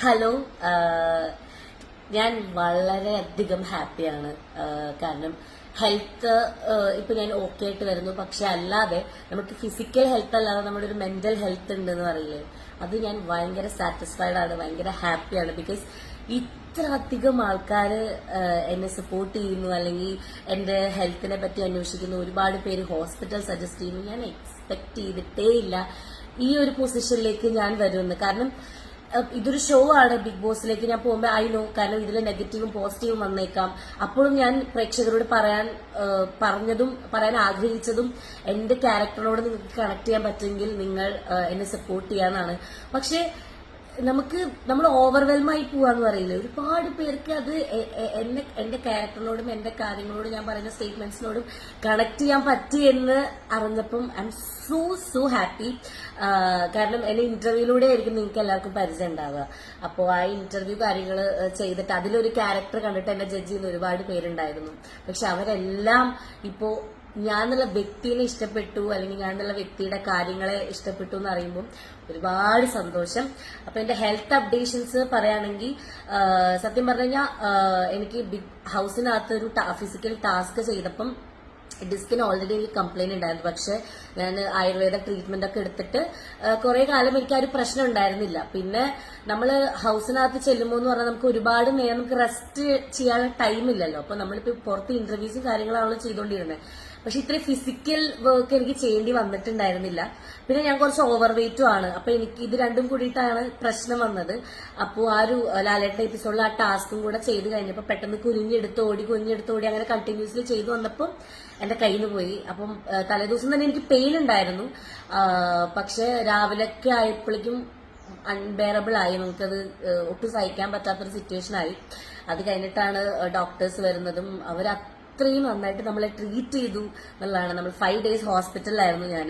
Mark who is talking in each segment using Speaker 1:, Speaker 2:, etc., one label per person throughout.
Speaker 1: Hello ഞാൻ ഞാൻ വളരെയധികം ഹാപ്പിയാണ് ആഹ് കാരണം ഹെൽത്ത് ഇപ്പൊ ഞാൻ ഓക്കെ ആയിട്ട് വരുന്നു. പക്ഷെ അല്ലാതെ നമുക്ക് ഫിസിക്കൽ ഹെൽത്ത് അല്ലാതെ നമ്മുടെ ഒരു മെന്റൽ ഹെൽത്ത് ഉണ്ടെന്ന് പറയില്ലേ? അത് ഞാൻ ഭയങ്കര സാറ്റിസ്ഫൈഡ് ആണ് ഭയങ്കര ഹാപ്പിയാണ് ബിക്കോസ് ഇത്ര അധികം ആൾക്കാർ എന്നെ സപ്പോർട്ട് ചെയ്യുന്നു അല്ലെങ്കിൽ എന്റെ ഹെൽത്തിനെ പറ്റി അന്വേഷിക്കുന്നു. ഒരുപാട് പേര് ഹോസ്പിറ്റൽ സജസ്റ്റ് ചെയ്യുന്നു. ഞാൻ എക്സ്പെക്ട് ചെയ്തിട്ടേ ഇല്ല ഈ ഒരു പൊസിഷനിലേക്ക് ഞാൻ വരുമെന്ന്. കാരണം ഇതൊരു ഷോ ആണ് ബിഗ് ബോസിലേക്ക്. ഞാൻ പോകുമ്പോൾ ഐ നോ കാരണം ഇതിൽ നെഗറ്റീവും പോസിറ്റീവും വന്നേക്കാം. അപ്പോഴും ഞാൻ പ്രേക്ഷകരോട് പറയാൻ പറഞ്ഞതും പറയാൻ ആഗ്രഹിച്ചതും എന്റെ ക്യാരക്ടറിനോട് നിങ്ങൾക്ക് കണക്ട് ചെയ്യാൻ പറ്റുമെങ്കിൽ നിങ്ങൾ എന്നെ സപ്പോർട്ട് ചെയ്യാന്നാണ്. പക്ഷേ നമുക്ക് നമ്മൾ ഓവർവെൽമ ആയി പോവാന്ന് പറയില്ല? ഒരുപാട് പേർക്ക് അത് എന്നെ എന്റെ ക്യാരക്ടറിനോടും എന്റെ കാര്യങ്ങളോടും ഞാൻ പറയുന്ന സ്റ്റേറ്റ്മെന്റ്സിനോടും കണക്ട് ചെയ്യാൻ പറ്റി എന്ന് അറിഞ്ഞപ്പം I am so so happy കാരണം എന്റെ ഇന്റർവ്യൂയിലൂടെ ആയിരിക്കും നിങ്ങൾക്ക് എല്ലാവർക്കും പരിചയം ഉണ്ടാവുക. അപ്പോൾ ആ ഇന്റർവ്യൂ കാര്യങ്ങൾ ചെയ്തിട്ട് അതിലൊരു ക്യാരക്ടർ കണ്ടിട്ട് എന്നെ ജഡ്ജ് ചെയ്യുന്ന ഒരുപാട് പേരുണ്ടായിരുന്നു. പക്ഷെ അവരെല്ലാം ഇപ്പോ ഞാൻ എന്നുള്ള വ്യക്തിനെ ഇഷ്ടപ്പെട്ടു അല്ലെങ്കിൽ ഞാൻ എന്നുള്ള വ്യക്തിയുടെ കാര്യങ്ങളെ ഇഷ്ടപ്പെട്ടു എന്ന് അറിയുമ്പോൾ ഒരുപാട് സന്തോഷം. അപ്പൊ എന്റെ ഹെൽത്ത് അപ്ഡേഷൻസ് പറയുകയാണെങ്കിൽ സത്യം പറഞ്ഞു കഴിഞ്ഞാൽ എനിക്ക് ബിഗ് ഹൗസിനകത്ത് ഒരു ഫിസിക്കൽ ടാസ്ക് ചെയ്തപ്പം ഡിസ്കിന് ഓൾറെഡി എനിക്ക് കംപ്ലൈന്റ് ഉണ്ടായിരുന്നു. പക്ഷെ ഞാൻ ആയുർവേദ ട്രീറ്റ്മെന്റ് ഒക്കെ എടുത്തിട്ട് കുറെ കാലം എനിക്ക് ആ ഒരു പ്രശ്നം ഉണ്ടായിരുന്നില്ല. പിന്നെ നമ്മൾ ഹൗസിനകത്ത് ചെല്ലുമ്പോൾ എന്ന് പറഞ്ഞാൽ നമുക്ക് ഒരുപാട് നേരം നമുക്ക് റെസ്റ്റ് ചെയ്യാനുള്ള ടൈം ഇല്ലല്ലോ. അപ്പൊ നമ്മളിപ്പോ പുറത്ത് ഇന്റർവ്യൂസും കാര്യങ്ങളാണല്ലോ ചെയ്തുകൊണ്ടിരുന്നത് പക്ഷെ ഇത്രയും ഫിസിക്കൽ വർക്ക് എനിക്ക് ചെയ്യേണ്ടി വന്നിട്ടുണ്ടായിരുന്നില്ല. പിന്നെ ഞാൻ കുറച്ച് ഓവർ വെയിറ്റും ആണ്. അപ്പൊ എനിക്ക് ഇത് രണ്ടും കൂടിയിട്ടാണ് പ്രശ്നം വന്നത്. അപ്പോൾ ആ ഒരു ലാലേട്ട എപ്പിസോഡിൽ ആ ടാസ്കും കൂടെ ചെയ്ത് കഴിഞ്ഞപ്പോൾ പെട്ടെന്ന് കുനിഞ്ഞെടുത്ത് ഓടി കുനിഞ്ഞെടുത്ത് ഓടി അങ്ങനെ കണ്ടിന്യൂസ്ലി ചെയ്തു വന്നപ്പോൾ എന്റെ കയ്യിൽ നിന്ന് പോയി. അപ്പം തലേദിവസം തന്നെ എനിക്ക് പെയിൻ ഉണ്ടായിരുന്നു. പക്ഷെ രാവിലെയൊക്കെ ആയപ്പോഴേക്കും അൺബെയറബിൾ ആയി. നമുക്കത് ഒട്ടും സഹിക്കാൻ പറ്റാത്തൊരു സിറ്റുവേഷൻ ആയി. അത് കഴിഞ്ഞിട്ടാണ് ഡോക്ടേഴ്സ് വരുന്നതും അവർ അത്രയും നന്നായിട്ട് നമ്മളെ ട്രീറ്റ് ചെയ്തു എന്നുള്ളതാണ്. നമ്മൾ ഫൈവ് ഡേയ്സ് ഹോസ്പിറ്റലിലായിരുന്നു ഞാൻ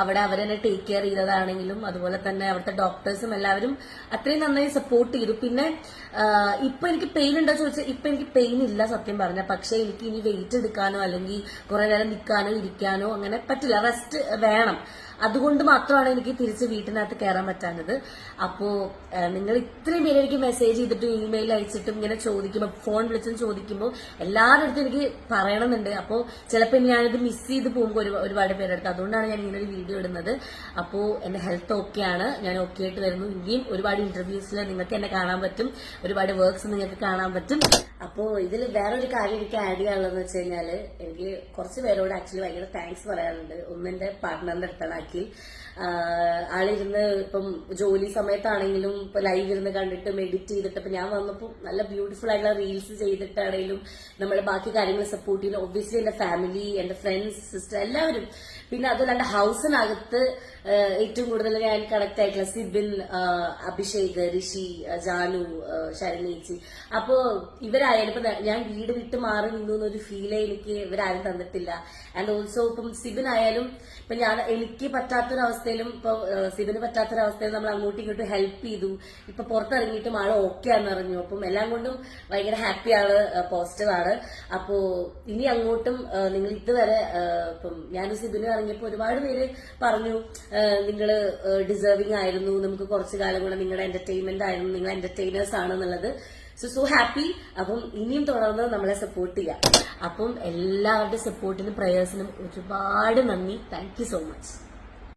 Speaker 1: അവിടെ അവരെന്നെ ടേക്ക് കെയർ ചെയ്തതാണെങ്കിലും അതുപോലെ തന്നെ അവിടുത്തെ ഡോക്ടേഴ്സും എല്ലാവരും അത്രയും നന്നായി സപ്പോർട്ട് ചെയ്തു. പിന്നെ ഇപ്പൊ എനിക്ക് പെയിൻ ഉണ്ടോ ചോദിച്ചാൽ ഇപ്പൊ എനിക്ക് പെയിൻ ഇല്ല സത്യം പറഞ്ഞ. പക്ഷേ എനിക്ക് ഇനി വെയിറ്റ് എടുക്കാനോ അല്ലെങ്കിൽ കുറെ നേരം നിൽക്കാനോ ഇരിക്കാനോ അങ്ങനെ പറ്റില്ല. റെസ്റ്റ് വേണം. അതുകൊണ്ട് മാത്രമാണ് എനിക്ക് തിരിച്ച് വീട്ടിനകത്ത് കയറാൻ പറ്റാഞ്ഞത്. അപ്പോ നിങ്ങൾ ഇത്രയും പേര് എനിക്ക് മെസ്സേജ് ചെയ്തിട്ടും ഇമെയിൽ അയച്ചിട്ടും ഇങ്ങനെ ചോദിക്കുമ്പോൾ ഫോൺ വിളിച്ചും ചോദിക്കുമ്പോൾ എല്ലാവരുടെ അടുത്തും എനിക്ക് പറയണമെന്നുണ്ട് അപ്പോൾ ചിലപ്പോൾ ഞാനിത് മിസ് ചെയ്ത് പോകുമ്പോൾ ഒരു ഒരുപാട് പേരുടെ അടുത്ത്. അതുകൊണ്ടാണ് ഞാൻ ഇങ്ങനെ ഒരു വീഡിയോ ഇടുന്നത്. അപ്പോൾ എന്റെ ഹെൽത്ത് ഓക്കെയാണ് ഞാൻ ഓക്കെ ആയിട്ട് വരുന്നു. ഇനിയും ഒരുപാട് ഇന്റർവ്യൂസിൽ നിങ്ങൾക്ക് എന്നെ കാണാൻ പറ്റും. ഒരുപാട് വർക്ക്സ് നിങ്ങൾക്ക് കാണാൻ പറ്റും. അപ്പോൾ ഇതിൽ വേറൊരു കാര്യം എനിക്ക് ആഡ് ചെയ്യാനുള്ളതെന്ന് വെച്ച് കഴിഞ്ഞാൽ എനിക്ക് കുറച്ച് പേരോട് ആക്ച്വലി ഭയങ്കര താങ്ക്സ് പറയാനുണ്ട്. ഒന്ന് എന്റെ പാർട്ട്ണറിന്റെ അടുത്താണ് അഖിൽ ആഹ് ആളിരുന്ന് ഇപ്പം ജോലി സമയത്താണെങ്കിലും ഇപ്പൊ ലൈവ് ഇരുന്ന് കണ്ടിട്ട് എഡിറ്റ് ചെയ്തിട്ട് ഇപ്പൊ ഞാൻ വന്നപ്പോൾ നല്ല ബ്യൂട്ടിഫുൾ ആയിട്ടുള്ള റീൽസ് ചെയ്തിട്ടാണെങ്കിലും നമ്മൾ ബാക്കി കാര്യങ്ങൾ സപ്പോർട്ട് ചെയ്യുന്നു ഒബ്വിയസ്ലി എന്റെ ഫാമിലി എന്റെ ഫ്രണ്ട്സ് സിസ്റ്റർ എല്ലാവരും. പിന്നെ അതല്ലാണ്ട് ഹൗസിനകത്ത് ഏറ്റവും കൂടുതൽ ഞാൻ കണക്ട് ആയിട്ടുള്ള സിബിൻ അഭിഷേക് ഋഷി ജാനു ശരണേച്ചി അപ്പോ ഇവരായാലും ഇപ്പൊ ഞാൻ വീട് വിട്ട് മാറി നിന്നു എന്നൊരു ഫീലേ എനിക്ക് ഇവരാരും തന്നിട്ടില്ല. ആൻഡ് ഓൾസോ ഇപ്പം സിബിൻ ആയാലും ഇപ്പൊ ഞാൻ എനിക്ക് പറ്റാത്തൊരവസ്ഥയിലും ഇപ്പൊ സിബിന് പറ്റാത്തൊരവസ്ഥയിൽ നമ്മൾ അങ്ങോട്ടും ഇങ്ങോട്ടും ഹെൽപ്പ് ചെയ്തു. ഇപ്പൊ പുറത്തിറങ്ങിയിട്ടും ആൾ ഓക്കെ ആണെന്ന് അറിഞ്ഞു. അപ്പം എല്ലാം കൊണ്ടും ഭയങ്കര ഹാപ്പിയാണ് പോസിറ്റീവ് ആണ്. അപ്പോ ഇനി അങ്ങോട്ടും നിങ്ങൾ ഇതുവരെ ഇപ്പം ഞാൻ സിബിന് ഇറങ്ങിയപ്പോൾ ഒരുപാട് പേര് പറഞ്ഞു നിങ്ങൾ ഡിസേർവിംഗ് ആയിരുന്നു. നമുക്ക് കുറച്ചു കാലം കൂടെ നിങ്ങളുടെ എന്റർടൈൻമെന്റ് ആയിരുന്നു. നിങ്ങൾ എന്റർടൈനേഴ്സ് ആണ് എന്നുള്ളത്. സോ സോ ഹാപ്പി അപ്പം ഇനിയും തുടർന്ന് നമ്മളെ സപ്പോർട്ട് ചെയ്യാം. അപ്പം എല്ലാവരുടെ സപ്പോർട്ടിനും പ്രയേഴ്സിനും ഒരുപാട് നന്ദി. Thank so much